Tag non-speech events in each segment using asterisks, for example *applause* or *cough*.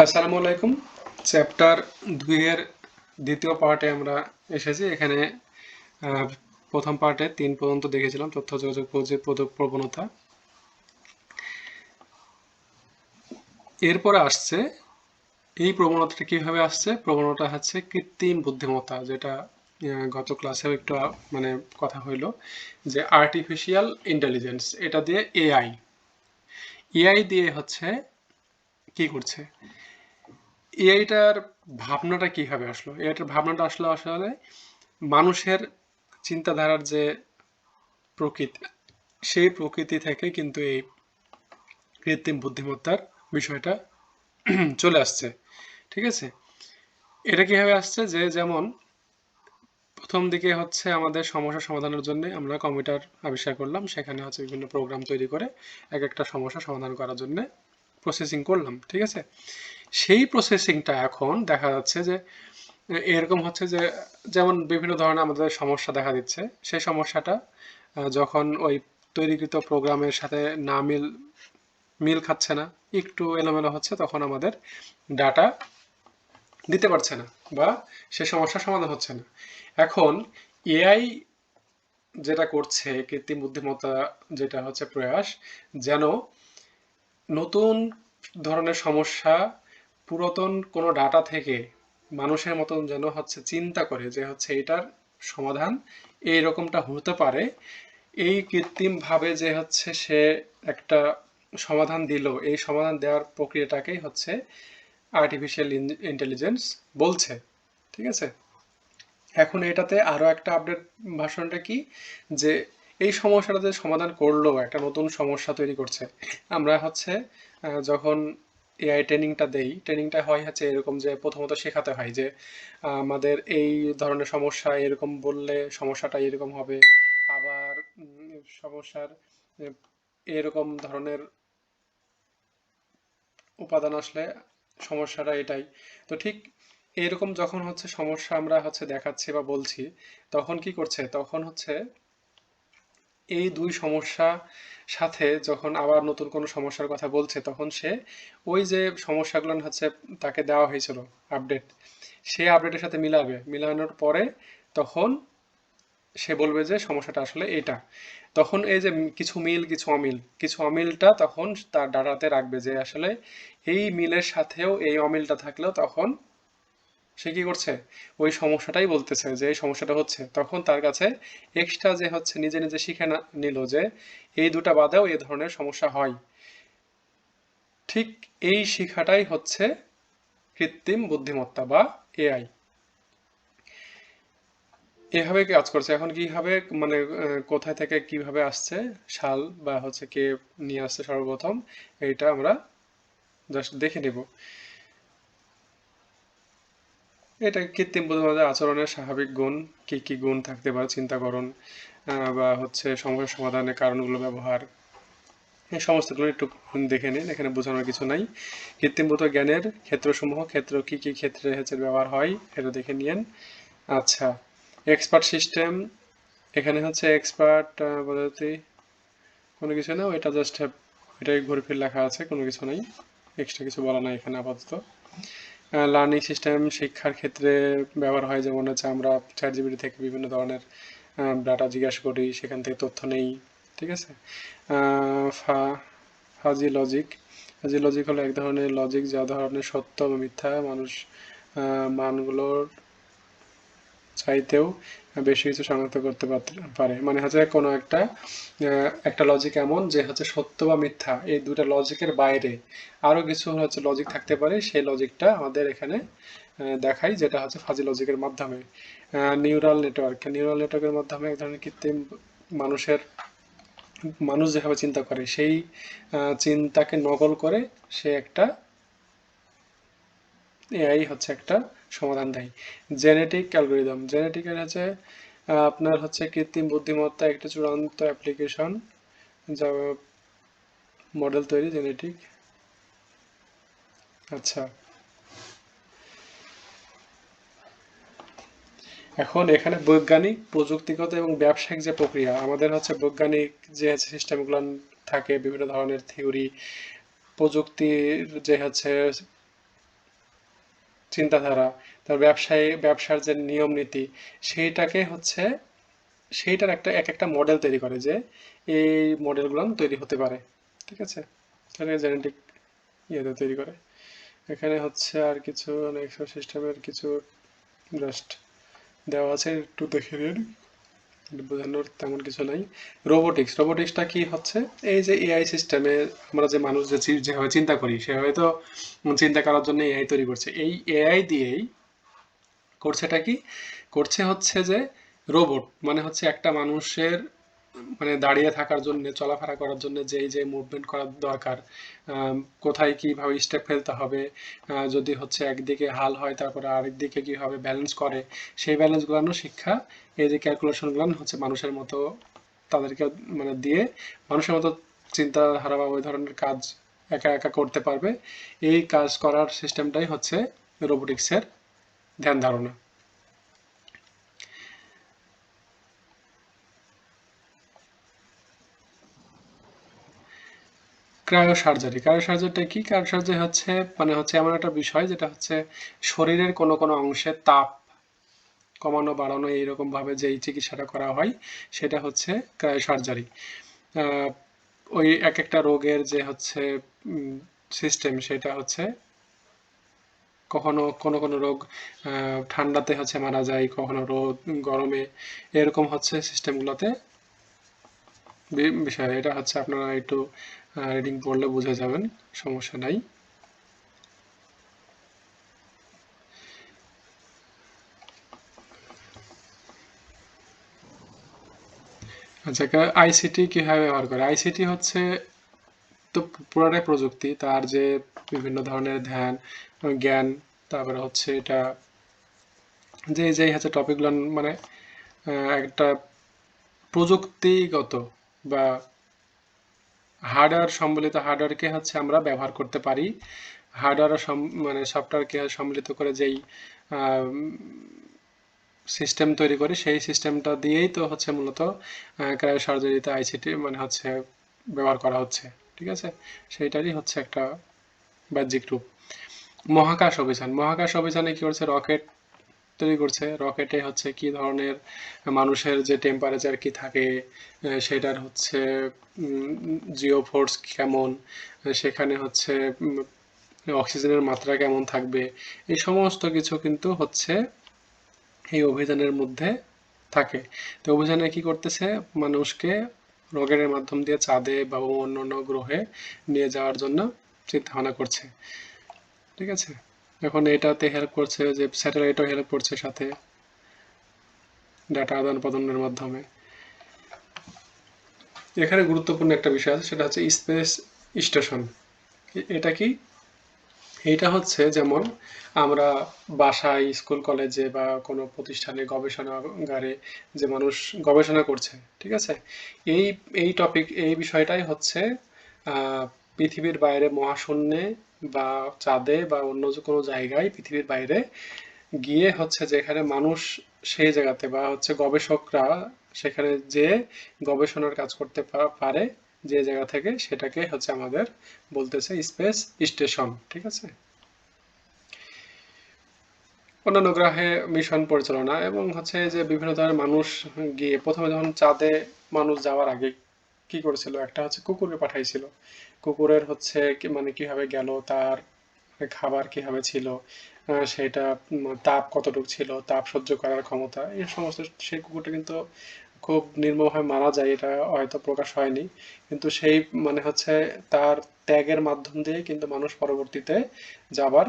আসসালামু আলাইকুম। চ্যাপ্টার দুইয়ের দ্বিতীয় পার্টে আমরা এসেছি। এখানে প্রথম পার্টে তিন পর্যন্ত দেখেছিলাম, তথ্য, যোগাযোগ প্রবণতা। এরপরে আসছে, এই প্রবণতাটা কীভাবে আসছে? প্রবণতা হচ্ছে কৃত্রিম বুদ্ধিমত্তা, যেটা গত ক্লাসেও একটু মানে কথা হইল, যে আর্টিফিশিয়াল ইন্টেলিজেন্স এটা দিয়ে এআই এআই দিয়ে হচ্ছে, কি করছে? এআইটার ভাবনাটা কীভাবে আসলো? এআইটার ভাবনাটা আসলো আসলে মানুষের চিন্তাধারার যে প্রকৃতি, সেই প্রকৃতি থেকে কিন্তু এই কৃত্রিম বুদ্ধিমত্তার বিষয়টা *clears throat* চলে আসছে। ঠিক আছে? এটা কীভাবে আসছে? যে যেমন প্রথম দিকে হচ্ছে আমাদের সমস্যা সমাধানের জন্য আমরা কম্পিউটার আবিষ্কার করলাম, সেখানে হচ্ছে বিভিন্ন প্রোগ্রাম তৈরি করে এক একটা সমস্যা সমাধান করার জন্য প্রসেসিং করলাম। ঠিক আছে? সেই প্রসেসিংটা এখন দেখা যাচ্ছে যে, এরকম হচ্ছে যে, যেমন বিভিন্ন ধরনের আমাদের সমস্যা দেখা দিচ্ছে, সেই সমস্যাটা যখন ওই তৈরিকৃত প্রোগ্রামের সাথে না মিল মিল খাচ্ছে না, একটু এলোমেলো হচ্ছে, তখন আমাদের ডাটা দিতে পারছে না বা সে সমস্যার সমাধান হচ্ছে না। এখন এআই যেটা করছে, কৃত্রিম বুদ্ধিমত্তা যেটা হচ্ছে প্রয়াস, যেন নতুন ধরনের সমস্যা পুরাতন কোনো ডাটা থেকে মানুষের মতন যেন হচ্ছে চিন্তা করে যে হচ্ছে এটার সমাধান এই রকমটা হতে পারে। এই কৃত্রিম ভাবে যে হচ্ছে সে একটা সমাধান দিল, এই সমাধান দেওয়ার প্রক্রিয়াটাকেই হচ্ছে আর্টিফিশিয়াল ইন্টেলিজেন্স বলছে, ঠিক আছে? এখন এটাতে আরও একটা আপডেট ভাষণটা কি? যে এই সমস্যাটা যে সমাধান করল, একটা নতুন সমস্যা তৈরি করছে। আমরা হচ্ছে যখন এআই ট্রেনিংটা দেই। ট্রেনিংটা হয় হচ্ছে এরকম যে প্রথমত শেখাতে হয় যে, আমাদের এই ধরনের সমস্যা এরকম বললে সমস্যাটা এরকম হবে, আবার সমস্যার এরকম ধরনের উপাদান আসলে সমস্যাটা এটাই। তো ঠিক এরকম যখন হচ্ছে সমস্যা আমরা হচ্ছে দেখাচ্ছি বা বলছি, তখন কি করছে? তখন হচ্ছে এই দুই সমস্যা সাথে যখন আবার নতুন কোনো সমস্যার কথা বলছে, তখন সে ওই যে সমস্যাগুলো হচ্ছে তাকে দেওয়া হয়েছিল আপডেট সে আপডেটের সাথে মিলাবে। মিলানোর পরে তখন সে বলবে যে সমস্যাটা আসলে এটা তখন এই যে কিছু মিল, কিছু অমিল, কিছু অমিলটা তখন তার ডাটাতে রাখবে যে আসলে এই মিলের সাথেও এই অমিলটা থাকলেও তখন সে কি করছে? ওই সমস্যাটাই বলতেছে যে, এই সমস্যাটা হচ্ছে। তখন তার কাছে এক্সট্রা যে হচ্ছে নিজে নিজে শিখে না, নিল যে, এই দুটা বাদেও এই ধরনের সমস্যা হয়। ঠিক এই শিখাটাই হচ্ছে কৃত্রিম বুদ্ধিমত্তা বা এআই এভাবে কাজ করছে। এখন কীভাবে মানে কোথায় থেকে কীভাবে আসছে শাল বা হচ্ছে কে নিয়ে আসছে সর্বপ্রথম এটা আমরা জাস্ট দেখে নেব। এটা কৃত্রিম বুদ্ধিমত্তার আচরণের স্বাভাবিক গুণ। কি কি গুণ থাকতে পারে চিন্তাকরণ বা হচ্ছে সমস্যা সমাধানের কারণগুলো ব্যবহার। এই সমস্তগুলো একটু দেখে নিন, এখানে বোঝানোর কিছু নাই। কৃত্রিম বুদ্ধ জ্ঞানের ক্ষেত্রসমূহ, ক্ষেত্র কি কি ক্ষেত্রে হচ্ছে ব্যবহার হয়, এটা দেখে নিন আচ্ছা এক্সপার্ট সিস্টেম এখানে হচ্ছে এক্সপার্ট পদ্ধতি। কোনো কিছু না এটা জাস্ট এটাই ঘুরে ফিরে লেখা আছে, কোনো কিছু নাই। এক্সট্রা কিছু বলা নাই এখানে আপাতত। লার্নিং সিস্টেম শিক্ষার ক্ষেত্রে ব্যবহার হয়। যেমন হচ্ছে আমরা চ্যাট জিবিটি থেকে বিভিন্ন ধরনের ডাটা জিজ্ঞাসা করি, সেখান থেকে তথ্য নেই, ঠিক আছে? ফা- ফাজি লজিক ফাজি লজিক হলো এক ধরনের লজিক যা ধরনের সত্য বা মিথ্যা মানুষ মানগুলোর চাইতেও বেশি কিছু শনাক্ত করতে পারে। মানে হচ্ছে কোনো একটা একটা লজিক এমন যে হচ্ছে সত্য বা মিথ্যা, এই দুটা লজিকের বাইরে। আরও কিছু হচ্ছে লজিক থাকতে পারে, সেই লজিকটা আমাদের এখানে দেখাই, যেটা হচ্ছে ফাজি লজিকের মাধ্যমে। নিউরাল নেটওয়ার্ক নিউরাল নেটওয়ার্কের মাধ্যমে এক ধরনের কৃত্রিম মানুষের, মানুষ যেভাবে চিন্তা করে, সেই চিন্তাকে নকল করে সে একটা এআই হচ্ছে একটা সমাধান দেয় জেনেটিক অ্যালগোরিদম জেনেটিকের আহ, আপনার হচ্ছে কৃত্রিম বুদ্ধিমত্তা একটা চূড়ান্ত অ্যাপ্লিকেশন যা মডেল তৈরি জেনেটিক আচ্ছা। এখন এখানে বৈজ্ঞানিক প্রযুক্তিগত এবং ব্যবসায়িক যে প্রক্রিয়া আমাদের হচ্ছে বৈজ্ঞানিক যে সিস্টেমগুলো থাকে বিভিন্ন ধরনের থিওরি প্রযুক্তির যে হচ্ছে চিন্তাধারা, তার ব্যবসায়ী, ব্যবসার যে নিয়ম নীতি, সেইটাকে হচ্ছে, সেইটার একটা, এক একটা মডেল তৈরি করে যে এই মডেলগুলো তৈরি হতে পারে। ঠিক আছে? জেনেটিক ইয়েতে তৈরি করে। এখানে হচ্ছে আর কিছু নেক্সট সিস্টেমের কিছু জাস্ট দেওয়া আছে, একটু দেখে নিন। বোঝানোর তেমন কিছু নাই। রোবোটিক্স রোবোটিক্সটা কি হচ্ছে? এই যে এআই সিস্টেমে আমরা যে মানুষ যে যেভাবে চিন্তা করি সে হয়তো চিন্তা করার জন্য এআই তৈরি করছে। এই এআই দিয়েই করছেটা কি? করছে হচ্ছে যে রোবট মানে হচ্ছে একটা মানুষের মানে দাঁড়িয়ে থাকার জন্য, চলাফেরা করার জন্য যেই যে মুভমেন্ট করার দরকার কোথায় কীভাবে স্টেপ ফেলতে হবে যদি হচ্ছে একদিকে হাল হয় তারপরে আরেক দিকে কীভাবে ব্যালেন্স করে, সেই ব্যালেন্স গুলানো শিক্ষা, এই যে ক্যালকুলেশন গুলান হচ্ছে মানুষের মতো তাদেরকে মানে দিয়ে মানুষের মতো চিন্তাধারা বা ওই ধরনের কাজ একা একা করতে পারবে, এই কাজ করার সিস্টেমটাই হচ্ছে রোবোটিক্সের ধ্যান ধারণা। ক্রায়ো সার্জারি ক্রায়ো সার্জারিটা কি? ক্রায়ো সার্জারি হচ্ছে মানে হচ্ছে এমন একটা বিষয় যেটা হচ্ছে শরীরের কোনো কোনো অংশে তাপ কমানো, বাড়ানো এইরকম ভাবে যেই চিকিৎসাটা করা হয়, সেটা হচ্ছে ক্রায়ো সার্জারি ওই এক একটা রোগের যে হচ্ছে সিস্টেম সেটা হচ্ছে কখনো কোনো কোনো রোগ ঠান্ডাতে হচ্ছে মারা যায়, কখনো রোদ, গরমে, এরকম হচ্ছে সিস্টেমগুলোতে বিষয় এটা হচ্ছে আপনারা একটু রিডিং পড়লে বুঝে যাবেন, সমস্যা নাই। আচ্ছা আইসিটি কীভাবে ব্যবহার করে? আইসিটি হচ্ছে তো পুরোটাই প্রযুক্তি, তার যে বিভিন্ন ধরনের ধ্যান জ্ঞান, তারপরে হচ্ছে এটা, যে যে হচ্ছে টপিকগুলো মানে একটা প্রযুক্তিগত বা হার্ডওয়্যার সম্বলিত হার্ডওয়্যারকে হচ্ছে আমরা ব্যবহার করতে পারি। হার্ডওয়্যার মানে সফটওয়্যারকে সম্মিলিত করে যেই সিস্টেম তৈরি করি, সেই সিস্টেমটা দিয়েই তো হচ্ছে মূলত ক্রায়ো সার্জারিতে আইসিটি মানে হচ্ছে ব্যবহার করা হচ্ছে, ঠিক আছে? সেইটারই হচ্ছে একটা বাহ্যিক রূপ। মহাকাশ অভিযান। মহাকাশ অভিযানে কি করছে? রকেট তৈরি করছে। রকেটে হচ্ছে কি ধরনের মানুষের যে টেম্পারেচার কি থাকে সেটার হচ্ছে জিও ফোর্স কেমন সেখানে হচ্ছে অক্সিজেনের মাত্রা কেমন থাকবে, এই সমস্ত কিছু কিন্তু হচ্ছে এই অভিযানের মধ্যে থাকে। তো অভিযানে কি করতেছে? মানুষকে রকেটের মাধ্যম দিয়ে চাঁদে বা অন্যান্য গ্রহে নিয়ে যাওয়ার জন্য চিন্তা ভাবনা করছে। ঠিক আছে? এখন এটাতে হেল্প করছে যে স্যাটেলাইটও হেল্প করছে সাথে ডাটা আদান প্রদানের মাধ্যমে। এখানে গুরুত্বপূর্ণ একটা বিষয় আছে, সেটা হচ্ছে স্পেস স্টেশন এটা কি? এটা হচ্ছে যেমন আমরা বাসায় স্কুল কলেজে বা কোনো প্রতিষ্ঠানে গবেষণাগারে যে মানুষ গবেষণা করছে, ঠিক আছে? এই এই টপিক এই বিষয়টাই হচ্ছে পৃথিবীর বাইরে মহাশূন্যে বা চাঁদে বা অন্য যে কোনো জায়গায় পৃথিবীর বাইরে গিয়ে হচ্ছে যেখানে মানুষ সেই জায়গাতে বা হচ্ছে গবেষকরা সেখানে যে গবেষণার কাজ করতে পারে যে জায়গা থেকে সেটাকে হচ্ছে আমাদের বলতেছে স্পেস স্টেশন, ঠিক আছে? অন্যান্য গ্রহে মিশন পরিচালনা এবং হচ্ছে যে বিভিন্ন ধরনের মানুষ গিয়ে প্রথমে যখন চাঁদে মানুষ যাওয়ার আগে কি করেছিল? একটা হচ্ছে কুকুরকে পাঠাইছিল। কুকুরের হচ্ছে মানে কীভাবে গেল, তার খাবার কীভাবে ছিল সেটা তাপ কতটুকু ছিল, তাপ সহ্য করার ক্ষমতা, এই সমস্ত সেই কুকুরটা কিন্তু খুব নির্মমভাবে মারা যায়, এটা হয়তো প্রকাশ হয়নি। কিন্তু সেই মানে হচ্ছে তার ত্যাগের মাধ্যম দিয়ে কিন্তু মানুষ পরবর্তীতে যাবার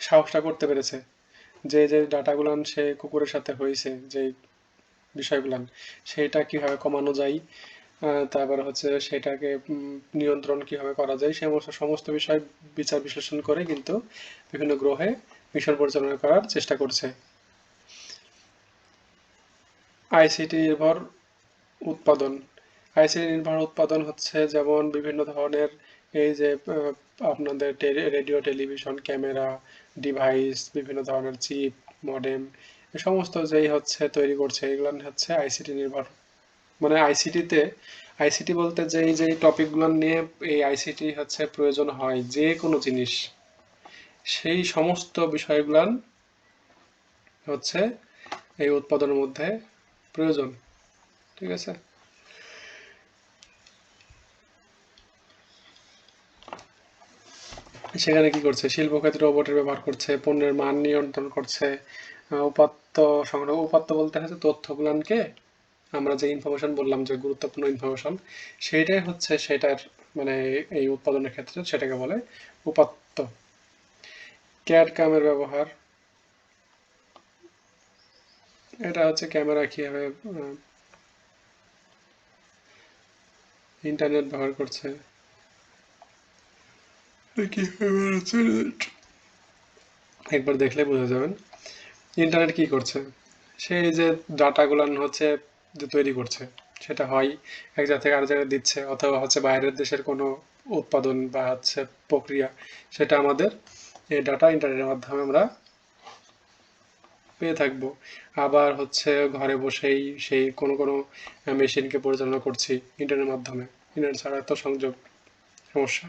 সাহসটা করতে পেরেছে। যে যে ডাটাগুলান সে কুকুরের সাথে হয়েছে, যে বিষয়গুলান সেটা কীভাবে কমানো যায় তারপর হচ্ছে সেটাকে নিয়ন্ত্রণ কীভাবে করা যায় সে সমস্ত বিষয় বিচার বিশ্লেষণ করে কিন্তু বিভিন্ন গ্রহে মিশন পরিচালনা করার চেষ্টা করছে। আইসিটি নির্ভর উৎপাদন। আইসিটি নির্ভর উৎপাদন হচ্ছে যেমন বিভিন্ন ধরনের এই যে আপনাদের রেডিও, টেলিভিশন, ক্যামেরা ডিভাইস বিভিন্ন ধরনের চিপ মডেম সমস্ত যেই হচ্ছে তৈরি করছে, এগুলো হচ্ছে আইসিটি নির্ভর। মানে আইসিটিতে আইসিটি বলতে যেই যেই টপিকগুলো নিয়ে এই আইসিটি হচ্ছে প্রয়োজন হয়, যে কোনো জিনিস, সেই সমস্ত বিষয়গুলান হচ্ছে এই উৎপাদনের মধ্যে প্রয়োজন। ঠিক আছে? সেখানে কি করছে? শিল্প ক্ষেত্রে রোবটের ব্যবহার করছে, পণ্যের মান নিয়ন্ত্রণ করছে উপাত্ত সংগ্রহ, উপাত্ত বলতে হচ্ছে তথ্যগুলানকে। আমরা যে ইনফরমেশন বললাম, যে গুরুত্বপূর্ণ ইনফরমেশন সেইটাই হচ্ছে সেটার মানে এই উৎপাদনের ক্ষেত্রে সেটাকে বলে উপাত্ত। ক্যাড কামের ব্যবহার। এটা হচ্ছে ক্যামেরা কীভাবে ইন্টারনেট ব্যবহার করছে। একবার দেখলে বোঝা যাবেন ইন্টারনেট কি করছে? সেই যে ডাটাগুলো হচ্ছে যে তৈরি করছে, সেটা হয় এক জায়গা থেকে আর জায়গায় দিচ্ছে, অথবা হচ্ছে বাইরের দেশের কোনো উৎপাদন বা হচ্ছে প্রক্রিয়া, সেটা আমাদের এই ডাটা ইন্টারনেটের মাধ্যমে আমরা পেয়ে থাকব। আবার হচ্ছে ঘরে বসেই সেই কোনো কোনো মেশিনকে পরিচালনা করছি ইন্টারনেটের মাধ্যমে। ইন্টারনেট ছাড়া তো সংযোগ, সমস্যা।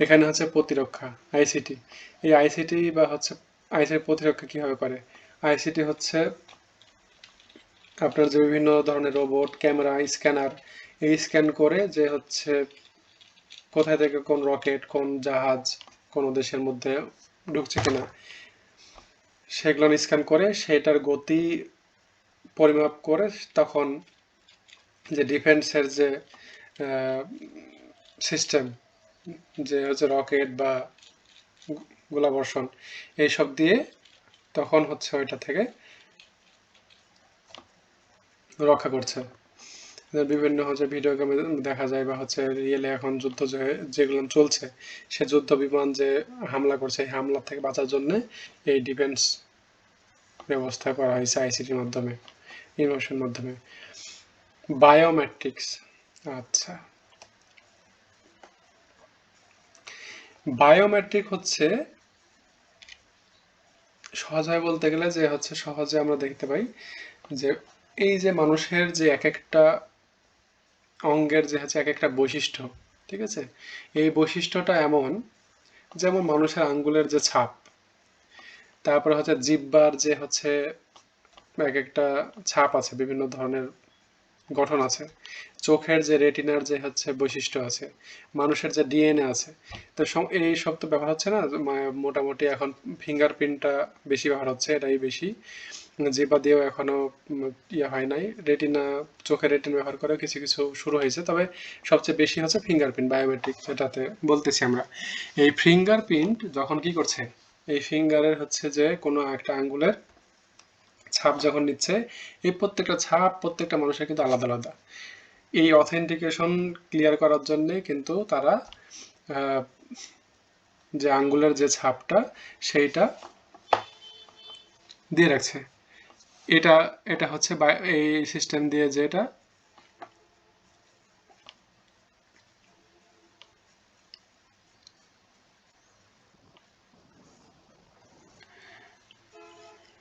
এখানে হচ্ছে প্রতিরক্ষা আইসিটি এই আইসিটি বা হচ্ছে আইসিটি প্রতিরক্ষা কীভাবে করে? আইসিটি হচ্ছে আপনার যে বিভিন্ন ধরনের রোবট ক্যামেরা স্ক্যানার এই স্ক্যান করে যে হচ্ছে কোথায় থেকে কোন রকেট কোন জাহাজ, কোন দেশের মধ্যে ঢুকছে কিনা। সেগুলো স্ক্যান করে সেটার গতি পরিমাপ করে তখন যে ডিফেন্সের যে সিস্টেম যে হচ্ছে রকেট বা গোলাবর্ষণ, এইসব দিয়ে তখন হচ্ছে ওইটা থেকে রক্ষা করছে। বিভিন্ন হচ্ছে ভিডিও গেমে দেখা যায় বা হচ্ছে রিয়েলে এখন যুদ্ধ যেগুলো চলছে, সে যুদ্ধ বিমান যে হামলা করছে, এই হামলা থেকে বাঁচার জন্য এই ডিফেন্স ব্যবস্থা করা হয়েছে আইসিটির মাধ্যমে ইনোভেশন মাধ্যমে। বায়োমেট্রিক্স আচ্ছা। বায়োমেট্রিক হচ্ছে সহজভাবে বলতে গেলে যে হচ্ছে সহজে আমরা দেখতে পাই যে এই যে মানুষের যে এক একটা অঙ্গের যে হচ্ছে এক একটা বৈশিষ্ট্য, ঠিক আছে? এই বৈশিষ্ট্যটা এমন যেমন মানুষের আঙ্গুলের যে ছাপ, তারপরে হচ্ছে জিব্বার যে হচ্ছে এক একটা ছাপ আছে বিভিন্ন ধরনের গঠন আছে। চোখের যে রেটিনার যে হচ্ছে বৈশিষ্ট্য আছে, মানুষের যে ডিএনএ আছে, তো এই সব তো ব্যবহার হচ্ছে না? মোটামুটি এখন ফিঙ্গারপ্রিন্টটা বেশি ব্যবহার হচ্ছে, এটাই বেশি। জিবা দিয়েও এখনও ইয়ে হয় নাই। রেটিনা, চোখের রেটিনা ব্যবহার করে কিছু কিছু শুরু হয়েছে, তবে সবচেয়ে বেশি হচ্ছে ফিঙ্গারপ্রিন্ট বায়োমেট্রিক যেটাতে বলতেছি আমরা। এই ফিঙ্গারপ্রিন্ট যখন কি করছে? এই ফিঙ্গারের হচ্ছে যে কোনো একটা আঙ্গুলের ছাপ যখন নিচ্ছে, এই প্রত্যেকটা ছাপ প্রত্যেকটা মানুষের কিন্তু আলাদা আলাদা। এই অথেন্টিকেশন ক্লিয়ার করার জন্য কিন্তু তারা যে আঙ্গুলের যে ছাপটা, সেইটা দিয়ে রাখছে। এটা এটা হচ্ছে এই সিস্টেম দিয়ে যেটা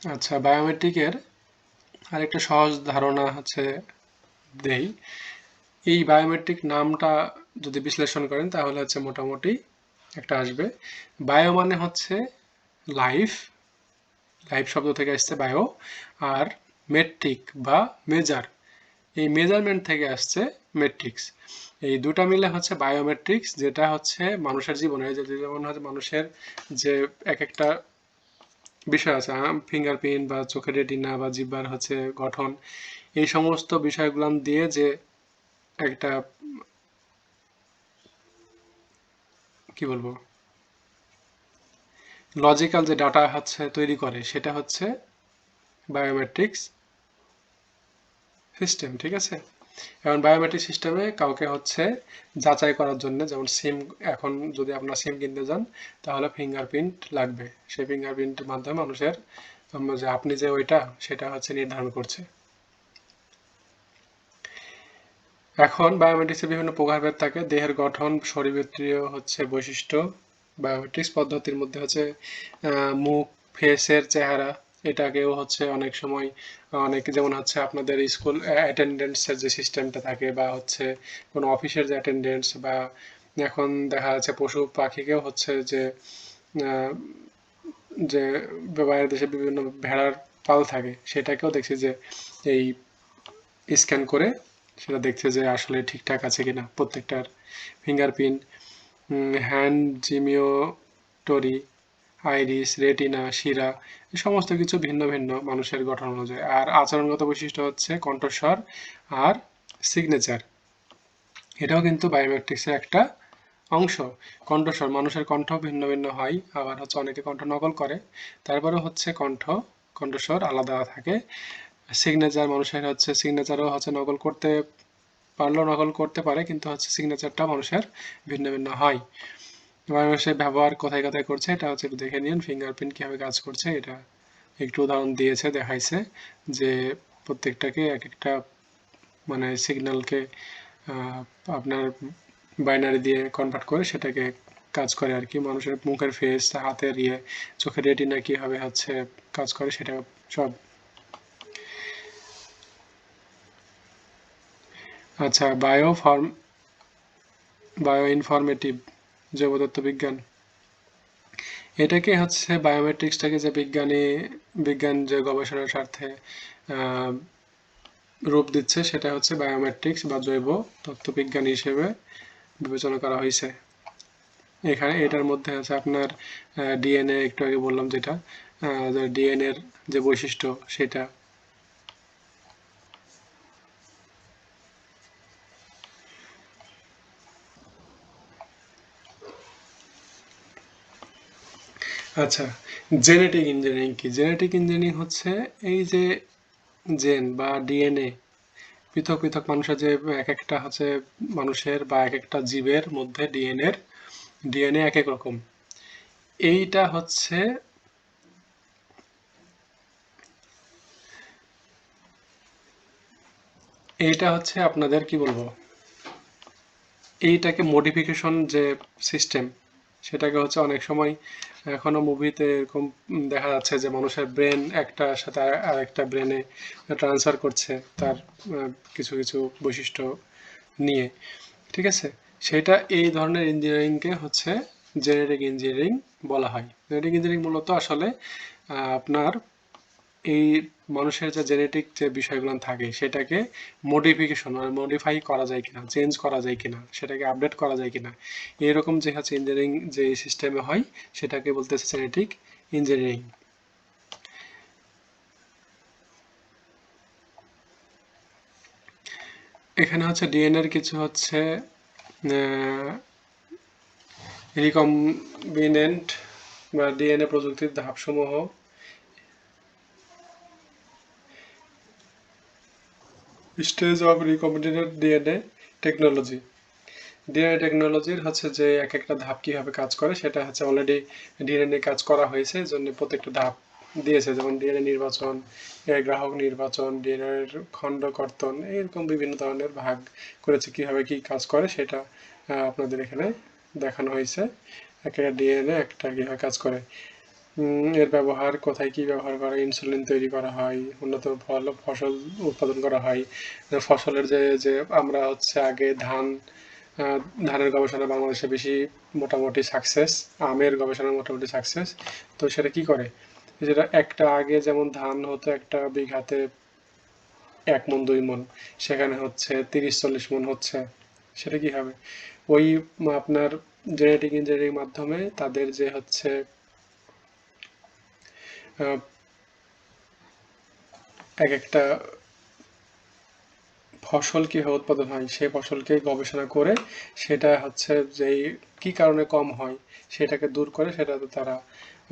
আচ্ছা বায়োমেট্রিকের আরেকটা সহজ ধারণা হচ্ছে দেই। এই বায়োমেট্রিক নামটা যদি বিশ্লেষণ করেন, তাহলে হচ্ছে মোটামুটি একটা আসবে। বায়ো মানে হচ্ছে লাইফ লাইফ শব্দ থেকে আসছে বায়ো আর মেট্রিক বা মেজার এই মেজারমেন্ট থেকে আসছে মেট্রিক্স এই দুটা মিলে হচ্ছে বায়োমেট্রিক্স যেটা হচ্ছে মানুষের জীবনে যেমন হচ্ছে মানুষের যে এক একটা বিষয় আছে ফিঙ্গারপ্রিন্ট বা চোখের রেটিনা বা জিব্বার হচ্ছে গঠন, এই সমস্ত বিষয়গুলো দিয়ে যে একটা, কি বলব লজিক্যাল যে ডাটা হচ্ছে তৈরি করে, সেটা হচ্ছে বায়োমেট্রিক্স সিস্টেম ঠিক আছে? এখন বায়োমেট্রিক সিস্টেমে কাউকে হচ্ছে যাচাই করার জন্য, যেমন সিম এখন যদি আপনার সিম কিনতে যান, তাহলে ফিঙ্গারপ্রিন্ট লাগবে। সেই ফিঙ্গারপ্রিন্টের মাধ্যমে মানুষের যে আপনি যে ওইটা, সেটা হচ্ছে নির্ধারণ করছে। এখন বায়োমেট্রিক্সের বিভিন্ন প্রকারভেদ থাকে। দেহের গঠন, শরীরবৃত্তীয় হচ্ছে বৈশিষ্ট্য বায়োমেট্রিক্স পদ্ধতির মধ্যে হচ্ছে মুখ ফেসের চেহারা এটাকেও হচ্ছে অনেক সময়, অনেক যেমন হচ্ছে আপনাদের স্কুল অ্যাটেন্ডেন্সের যে সিস্টেমটা থাকে বা হচ্ছে কোনো অফিসের যে অ্যাটেন্ডেন্স বা এখন দেখা যাচ্ছে পশু পাখিকেও হচ্ছে যে যে বাইরের দেশে বিভিন্ন ভেড়ার পাল থাকে, সেটাকেও দেখছি যে এই স্ক্যান করে সেটা দেখছে যে আসলে ঠিকঠাক আছে কিনা প্রত্যেকটার fingerprint hand geometry iris, retina, শিরা সমস্ত কিছু ভিন্ন ভিন্ন মানুষের গঠন অনুযায়ী। আর আচরণগত বৈশিষ্ট্য হচ্ছে কণ্ঠস্বর আর সিগনেচার এটাও কিন্তু বায়োমেট্রিক্সের একটা অংশ। কণ্ঠস্বর মানুষের কণ্ঠ ভিন্ন ভিন্ন হয়, আবার হচ্ছে অনেকে কণ্ঠ নকল করে। তারপরে হচ্ছে কণ্ঠ, কণ্ঠস্বর আলাদা থাকে। সিগনেচার মানুষের হচ্ছে সিগনেচারও হচ্ছে নকল করতে পারলেও নকল করতে পারে, কিন্তু হচ্ছে সিগনেচারটা মানুষের ভিন্ন ভিন্ন হয়। বাংলাদেশের ব্যবহার কোথায় কোথায় করছে, এটা হচ্ছে একটু দেখে নিন ফিঙ্গারপ্রিন্ট কীভাবে কাজ করছে, এটা একটু উদাহরণ দিয়েছে, দেখাইছে যে প্রত্যেকটাকে এক একটা মানে সিগন্যালকে আপনার বাইনারি দিয়ে কনভার্ট করে সেটাকে কাজ করে আর কি। মানুষের মুখের ফেস হাতের ইয়ে চোখের রেটিনা কীভাবে হচ্ছে কাজ করে সেটা সব। আচ্ছা বায়ো ফর্ম বায়ো ইনফরমেটিভ জৈবতত্ত্ব বিজ্ঞান এটাকে হচ্ছে বায়োমেট্রিক্সটাকে যে বিজ্ঞানী, বিজ্ঞান যে গবেষণার স্বার্থে রূপ দিচ্ছে, সেটা হচ্ছে বায়োমেট্রিক্স বা জৈব তত্ত্ববিজ্ঞান হিসেবে বিবেচনা করা হয়েছে। এখানে এটার মধ্যে আছে আপনার ডিএনএ একটু আগে বললাম যেটা ডিএনএর যে বৈশিষ্ট্য, সেটা। আচ্ছা জেনেটিক ইঞ্জিনিয়ারিং কি? জেনেটিক ইঞ্জিনিয়ারিং হচ্ছে এই যে জেন বা ডিএনএ পৃথক পৃথক মানুষের যে এক একটা হচ্ছে মানুষের বা এক একটা জীবের মধ্যে ডিএনএর ডিএনএ এক এক রকম। এইটা হচ্ছে এইটা হচ্ছে আপনাদের কি বলব? এইটাকে মডিফিকেশন যে সিস্টেম সেটাকে হচ্ছে অনেক সময় এখনও মুভিতে এরকম দেখা যাচ্ছে যে মানুষের ব্রেন একটা সাথে আর একটা ব্রেনে ট্রান্সফার করছে তার কিছু কিছু বৈশিষ্ট্য নিয়ে। ঠিক আছে? সেটা এই ধরনের ইঞ্জিনিয়ারিংকে হচ্ছে জেনেটিক ইঞ্জিনিয়ারিং বলা হয়। জেনেটিক ইঞ্জিনিয়ারিং মূলত আসলে আপনার এই মানুষের যে জেনেটিক যে বিষয়গুলো থাকে, সেটাকে মডিফিকেশন মানে মডিফাই করা যায় কিনা চেঞ্জ করা যায় কিনা, সেটাকে আপডেট করা যায় কিনা, এরকম যে হচ্ছে ইঞ্জিনিয়ারিং যে সিস্টেমে হয়, সেটাকে বলতেছে জেনেটিক ইঞ্জিনিয়ারিং এখানে হচ্ছে ডিএনএর কিছু হচ্ছে রিকম্বিনেন্ট বা ডিএনএ প্রযুক্তির ধাপসমূহ stage of recombinant DNA technology. DNA টেকনোলজির হচ্ছে যে এক একটা ধাপ কীভাবে কাজ করে, সেটা হচ্ছে অলরেডি ডিএনএ কাজ করা হয়েছে, এই জন্য প্রত্যেকটা ধাপ দিয়েছে, যেমন ডিএনএ নির্বাচন গ্রাহক নির্বাচন, ডিএনএর খণ্ড কর্তন এরকম বিভিন্ন ধরনের ভাগ করেছে কীভাবে কি কাজ করে, সেটা আপনাদের এখানে দেখানো হয়েছে। এক একটা ডিএনএ, একটা কীভাবে কাজ করে। এর ব্যবহার, কোথায় কি ব্যবহার করা ইনসুলিন তৈরি করা হয়, উন্নত ফল, ফসল উৎপাদন করা হয়। ফসলের যে যে আমরা হচ্ছে আগে ধান ধানের গবেষণা বাংলাদেশে বেশি মোটামুটি সাকসেস আমের গবেষণা মোটামুটি সাকসেস তো সেটা কি করে? যেটা একটা আগে যেমন ধান হতো একটা বিঘাতে এক মন দুই মন সেখানে হচ্ছে তিরিশ, চল্লিশ মন হচ্ছে। সেটা কি হবে? ওই আপনার জেনেটিক ইঞ্জিনিয়ারিং মাধ্যমে তাদের যে হচ্ছে এক একটা ফসল কীভাবে উৎপাদন হয়, সেই ফসলকে গবেষণা করে সেটা হচ্ছে যেই কি কারণে কম হয়, সেটাকে দূর করে সেটা তারা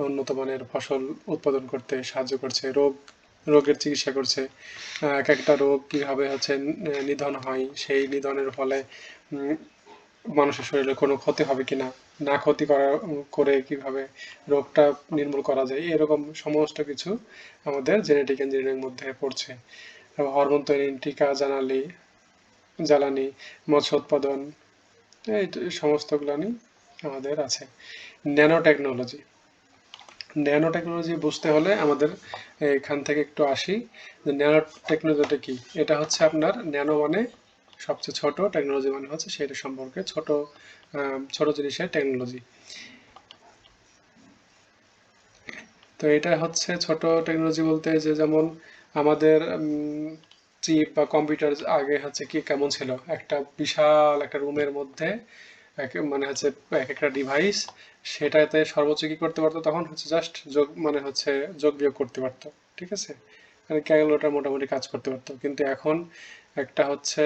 উন্নত মানের ফসল উৎপাদন করতে সাহায্য করছে, রোগ, রোগের চিকিৎসা করছে। এক একটা রোগ কীভাবে হচ্ছে নিধন হয়, সেই নিধনের ফলে মানুষের শরীরে কোনো ক্ষতি হবে কিনা না ক্ষতি করা, করে কীভাবে রোগটা নির্মূল করা যায়, এরকম সমস্ত কিছু আমাদের জেনেটিক ইঞ্জিনিয়ারিং মধ্যে পড়ছে। হরমোন তৈরি টিকা জানালি জ্বালানি, মৎস্য উৎপাদন, এই সমস্তগুলো আমাদের আছে। ন্যানো টেকনোলজি ন্যানো টেকনোলজি বুঝতে হলে আমাদের এখান থেকে একটু আসি। ন্যানো টেকনোলজিটা কি? এটা হচ্ছে আপনার ন্যানো মানে সবচেয়ে ছোট টেকনোলজি মানে হচ্ছে সেটা সম্পর্কে ছোট ছোট জিনিসের টেকনোলজি তো এটা হচ্ছে ছোট টেকনোলজি বলতে যে যেমন আমাদের চিপ বা কম্পিউটার আগে হচ্ছে কি কেমন ছিল? একটা বিশাল একটা রুমের মধ্যে মানে হচ্ছে এক একটা ডিভাইস সেটাতে সর্বোচ্চ কি করতে পারতো? তখন হচ্ছে জাস্ট যোগ মানে হচ্ছে যোগ বিয়োগ করতে পারতো, ঠিক আছে? মানে ক্যালকুলেটার মোটামুটি কাজ করতে পারতো। কিন্তু এখন একটা হচ্ছে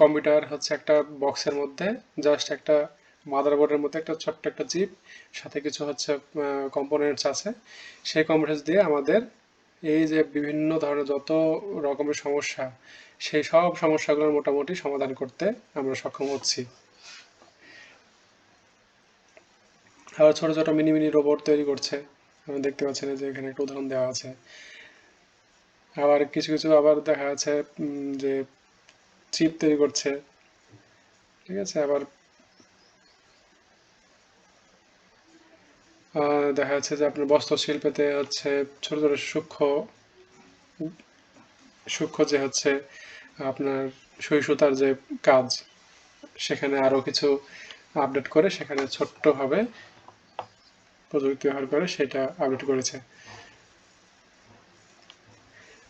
কম্পিউটার হচ্ছে একটা বক্সের মধ্যে জাস্ট একটা মাদারবোর্ডের মধ্যে একটা ছোট্ট একটা চিপ সাথে কিছু হচ্ছে কম্পোনেন্টস আছে। সেই কম্পোনেন্টস দিয়ে আমাদের এই যে বিভিন্ন ধরনের যত রকমের সমস্যা, সেই সব সমস্যাগুলোর মোটামুটি সমাধান করতে আমরা সক্ষম হচ্ছি। আবার ছোট ছোট মিনি মিনি রোবট তৈরি করছে। আমি দেখতে পাচ্ছেন যে এখানে একটা উদাহরণ দেওয়া আছে। আবার কিছু কিছু আবার দেখা যাচ্ছে যে চিপ তৈরি করছে। ঠিক আছে, আবার দেখা যাচ্ছে যে আপনার বস্ত্র শিল্পেতে হচ্ছে ছোট ছোট সূক্ষ্ম সূক্ষ্ম যে হচ্ছে আপনার সুতার যে কাজ, সেখানে আরও কিছু আপডেট করে, সেখানে ছোট্টভাবে প্রযুক্তি ব্যবহার করে সেটা আপডেট করেছে।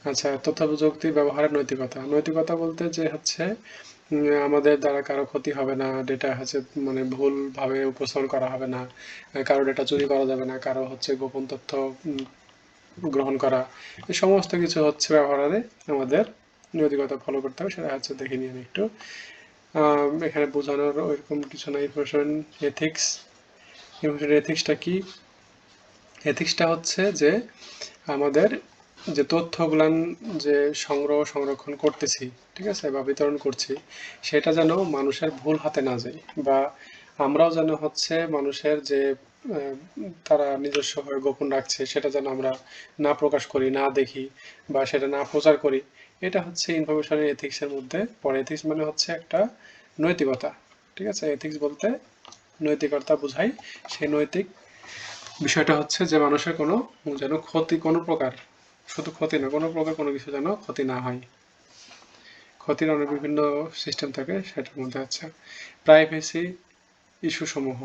আচ্ছা তথ্য প্রযুক্তি ব্যবহারের নৈতিকতা। নৈতিকতা বলতে যে হচ্ছে আমাদের দ্বারা কারও ক্ষতি হবে না ডেটা হচ্ছে মানে ভুলভাবে উপস্থাপন করা হবে না, কারও ডেটা চুরি করা যাবে না, কারও হচ্ছে গোপন তথ্য গ্রহণ করা, এই সমস্ত কিছু হচ্ছে ব্যবহারে আমাদের নৈতিকতা ফলো করতে হবে, সেটা হচ্ছে দেখে নিন একটু। এখানে বোঝানোর ওইরকম কিছু না ইনফরমেশন এথিক্স ইনফরমেশন এথিক্সটা কি? এথিক্সটা হচ্ছে যে আমাদের যে তথ্যগুলান যে সংগ্রহ সংরক্ষণ করতেছি, ঠিক আছে, বা বিতরণ করছি, সেটা যেন মানুষের ভুল হাতে না যায়, বা আমরাও যেন হচ্ছে মানুষের যে তারা নিজস্ব হয়ে গোপন রাখছে, সেটা যেন আমরা না প্রকাশ করি, না দেখি, বা সেটা না প্রচার করি, এটা হচ্ছে ইনফরমেশনের এথিক্সের মধ্যে, পরে এথিক্স মানে হচ্ছে একটা নৈতিকতা, ঠিক আছে এথিক্স বলতে নৈতিকতা বোঝাই, সেই নৈতিক বিষয়টা হচ্ছে যে মানুষের কোনো যেন ক্ষতি কোনো প্রকার শুধু ক্ষতি না কোনো প্রকার কোনো কিছু যেন ক্ষতি না হয়। ক্ষতির অনেক বিভিন্ন সিস্টেম থাকে, সেটার মধ্যে আছে। প্রাইভেসি ইস্যু সমূহ।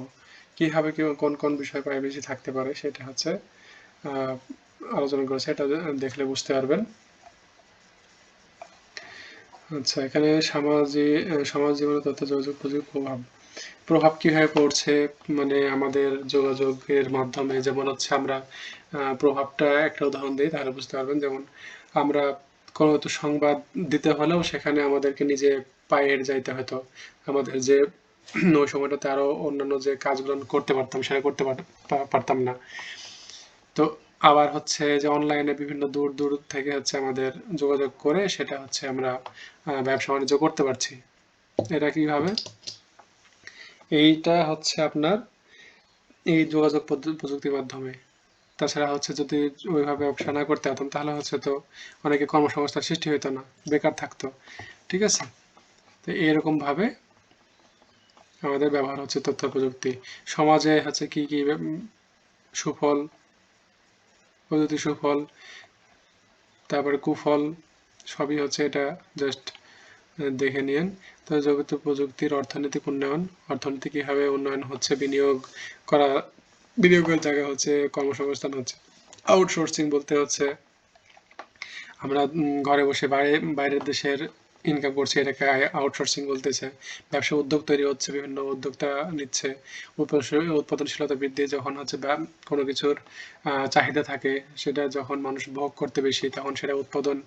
কীভাবে কি কোন কোন বিষয় প্রাইভেসি থাকতে পারে, সেটা হচ্ছে আলোচনা করেছে এটা দেখলে বুঝতে পারবেন। আচ্ছা এখানে সামাজিক সমাজ জীবনে তথ্য, যোগাযোগ প্রযুক্তির প্রভাব। প্রভাব কীভাবে পড়ছে মানে আমাদের যোগাযোগের মাধ্যমে, যেমন হচ্ছে আমরা প্রভাবটা একটা উদাহরণ দিই তাহলে বুঝতে পারবেন। যেমন আমরা কোনো সংবাদ দিতে হলেও সেখানে আমাদেরকে নিজে পায়ের যাইতে হতো আমাদের যে *clears throat* ওই সময়টাতে আরও অন্যান্য যে কাজগুলো করতে পারতাম, সেটা করতে পারতাম না। তো আবার হচ্ছে যে অনলাইনে বিভিন্ন দূর দূর থেকে হচ্ছে আমাদের যোগাযোগ করে সেটা হচ্ছে আমরা ব্যবসা বাণিজ্য করতে পারছি। এটা কীভাবে? এইটা হচ্ছে আপনার এই যোগাযোগ প্রযুক্তির মাধ্যমে। তাছাড়া হচ্ছে যদি ওইভাবে ব্যবসা না করতে হতাম তাহলে হচ্ছে তো অনেকে কর্মসংস্থান সৃষ্টি হইতো না, বেকার থাকতো, ঠিক আছে? তো এরকম ভাবে আমাদের ব্যবহার হচ্ছে তথ্য প্রযুক্তি। সমাজে হচ্ছে কি কি সুফল প্রযুক্তি সুফল, তারপরে কুফল, সবই হচ্ছে এটা জাস্ট দেখে নিন তো জগত প্রযুক্তির অর্থনৈতিক উন্নয়ন, অর্থনীতি কীভাবে উন্নয়ন হচ্ছে, বিনিয়োগ করা, বিনিয়োগের জায়গা হচ্ছে, কর্মসংস্থান হচ্ছে। আউটসোর্সিং বলতে হচ্ছে, আমরা ঘরে বসে বাইরে, বাইরের দেশের ইনকাম করছে, এটাকে আউটসোর্সিং বলতেছে। ব্যবসা উদ্যোগ তৈরি হচ্ছে, বিভিন্ন উদ্যোক্তা নিচ্ছে। উৎপাদনশীলতা বৃদ্ধি, যখন হচ্ছে কোনো কিছুর চাহিদা থাকে, সেটা যখন মানুষ ভোগ করতে বেশি, তখন সেটা উৎপাদন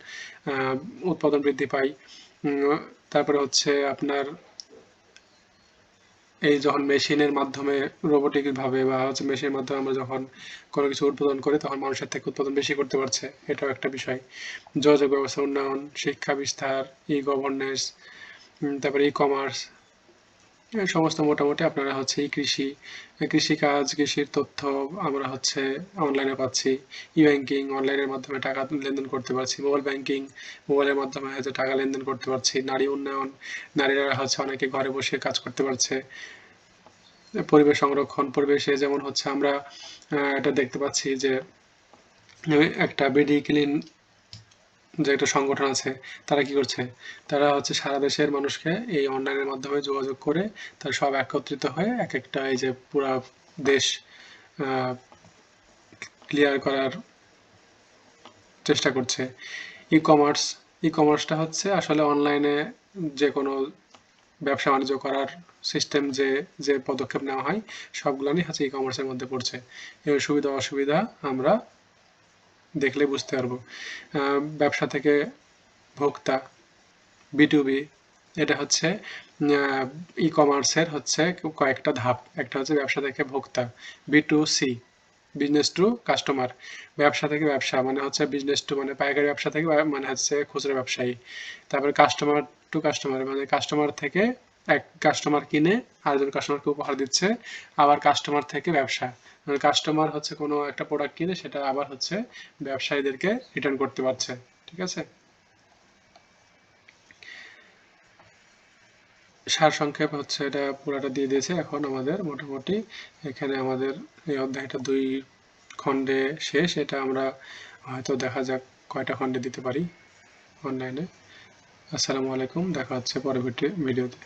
উৎপাদন বৃদ্ধি পায়। তারপরে হচ্ছে আপনার এই যখন মেশিনের মাধ্যমে রোবোটিক ভাবে বা হচ্ছে মেশিনের মাধ্যমে আমরা যখন কোনো কিছু উৎপাদন করি, তখন মানুষের থেকে উৎপাদন বেশি করতে পারছে। এটাও একটা বিষয়। যোগাযোগ ব্যবস্থা, উন্নয়ন, শিক্ষা বিস্তার ই গভর্নেন্স তারপরে ই কমার্স সমস্ত মোটামুটি আপনারা হচ্ছে এই কৃষি কৃষিকাজ, কৃষির তথ্য আমরা হচ্ছে অনলাইনে পাচ্ছি। ই ব্যাংকিং অনলাইনের মাধ্যমে টাকা লেনদেন করতে পারছি। মোবাইল ব্যাংকিং মোবাইলের মাধ্যমে হচ্ছে টাকা লেনদেন করতে পারছি। নারী উন্নয়ন, নারীরা হচ্ছে অনেকে ঘরে বসে কাজ করতে পারছে। পরিবেশ সংরক্ষণ, পরিবেশে যেমন হচ্ছে আমরা এটা দেখতে পাচ্ছি যে, একটা বিডি ক্লিন যে একটা সংগঠন আছে, তারা কি করছে? তারা হচ্ছে সারা দেশের মানুষকে এই অনলাইনের মাধ্যমে যোগাযোগ করে তারা সব একত্রিত হয়ে এক একটা এই যে পুরা দেশ ক্লিয়ার করার চেষ্টা করছে। ই কমার্স ই কমার্সটা হচ্ছে আসলে অনলাইনে যে কোনো ব্যবসা বাণিজ্য করার সিস্টেম যে যে পদক্ষেপ নেওয়া হয় সবগুলোই হচ্ছে ই কমার্সের মধ্যে পড়ছে। এর সুবিধা অসুবিধা আমরা দেখলে বুঝতে পারব। ব্যবসা থেকে ভোক্তা বিটুবি এটা হচ্ছে ই কমার্সের হচ্ছে কয়েকটা ধাপ। একটা হচ্ছে ব্যবসা থেকে ভোক্তা B to C business to customer ব্যবসা থেকে ব্যবসা মানে হচ্ছে বিজনেস টু মানে পাইকারি ব্যবসা থেকে মানে হচ্ছে খুচরা ব্যবসায়ী। তারপরে কাস্টমার টু কাস্টমার মানে কাস্টমার থেকে এক কাস্টমার কিনে আরেকজন কাস্টমারকে উপহার দিচ্ছে, আবার কাস্টমার থেকে ব্যবসা। কাস্টমার হচ্ছে কোনো একটা প্রোডাক্ট কিনে সেটা আবার হচ্ছে ব্যবসায়ীদেরকে রিটার্ন করতে পারছে, ঠিক আছে? সার সংক্ষেপ হচ্ছে এটা পুরাটা দিয়ে দিয়েছে এখন আমাদের মোটামুটি। এখানে আমাদের এই অধ্যায়টা দুই খণ্ডে শেষ, এটা আমরা হয়তো দেখা যাক কয়টা খণ্ডে দিতে পারি অনলাইনে। আসসালামু আলাইকুম, দেখা হচ্ছে পরবর্তী ভিডিওতে।